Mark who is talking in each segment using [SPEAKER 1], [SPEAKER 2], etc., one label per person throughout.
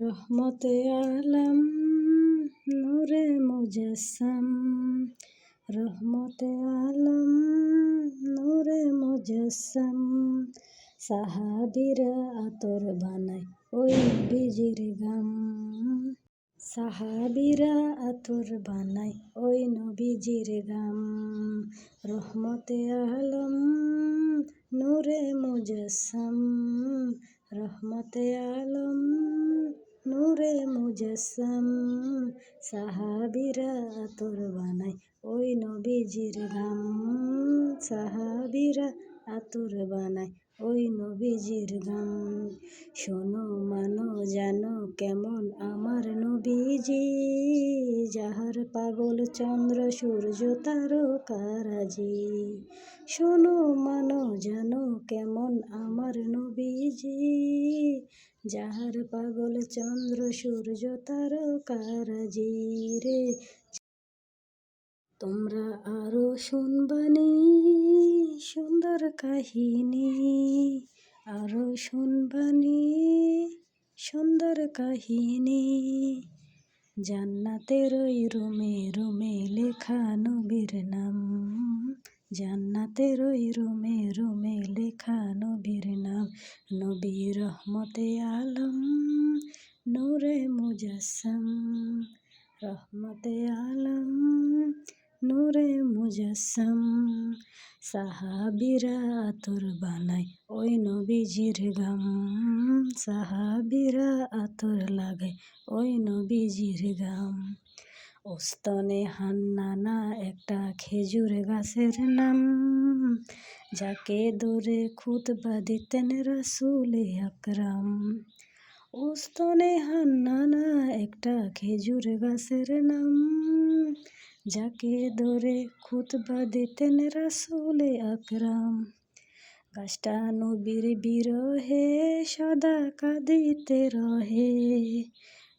[SPEAKER 1] রহমতে আলম, নূরে মুজাসম। রহমতে আলম, নূরে মুজাসম। সাহাবিরা আতর বানায় ওই বিজির গাম। সাহাবিরা আতর বানায় ওই নবীজির গাম। রহমতে আলম, নূরে মুজাসম। রহমতে আলম নূরে মুজাসম সাহাবিরা আতর বানায় ওই নবীজির ধাম সাহাবিরা আতর বানায় ওই নবীজির গান। শোনো, মানো, জানো কেমন আমার নবীজি। যাহার পাগল চন্দ্র, সূর্য তারকারাজি শোনো, মানো, জানো কেমন আমার নবীজি। যাহার পাগল চন্দ্র, সূর্য তারকারাজি রে। তোমরা আরও শুনবানি সুন্দর কাহিনী আরও শুনবানি সুন্দর কাহিনী। জান্নাতের ওই রুমে রুমে লেখা নবীর নাম। জান্নাতের ওই রুমে রুমে লেখা নবীর নাম। নবী রহমতে আলম, নূরে মুজাসম। রহমতে আলম নূরে মুজাসম সাহাবিরা আতর বানায়, ওই নবীজির গাম। সাহাবিরা আতর লাগায়, ওই নবীজির গাম। ওস্তনে হান্নানা একটা খেজুর গাছের নাম। যাকে দৌড়ে খুতবা দিতেন রসুল আকরাম। ওস্তনে হান্নানা একটা খেজুর গাছের নাম। যাকে ধরে খুতবা দিতেন রাসুলে আকরাম। গাছটা নবীর বিরহে, সদা কাঁদিতে রহে।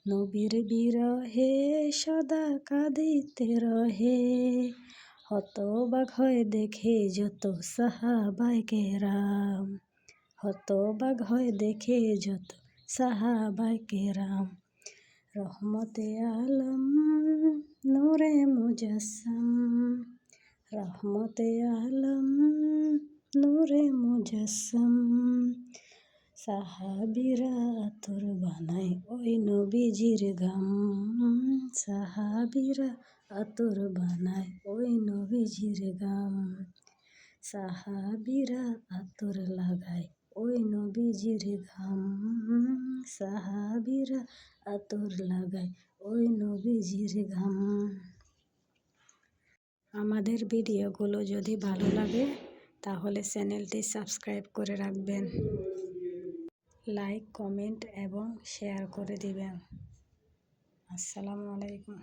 [SPEAKER 1] নবীর বিরহে, সদা কাঁদিতে রহে। হতবাক হয় দেখে যত সাহাবাইকে রাম হতবাক হয় দেখে যত সাহাবাইকে রাম রহমতে আলম, নূরে মুজাসম, রহমতে আলম, নূরে মুজাসম। সাহাবিরা তোর বানাই ওই নবীজির গাম। সাহাবিরা আতর বানায় ওই নবীজির গাম। সাহাবিরা আতর লাগায় ওই নবীজির ঘাম সাহাবিরা আতর লাগায়, ওই নবীজির ঘাম। আমাদের ভিডিওগুলো যদি ভালো লাগে, তাহলে চ্যানেলটি সাবস্ক্রাইব করে রাখবেন। লাইক, কমেন্ট এবং শেয়ার করে দিবেন। আসসালামু আলাইকুম।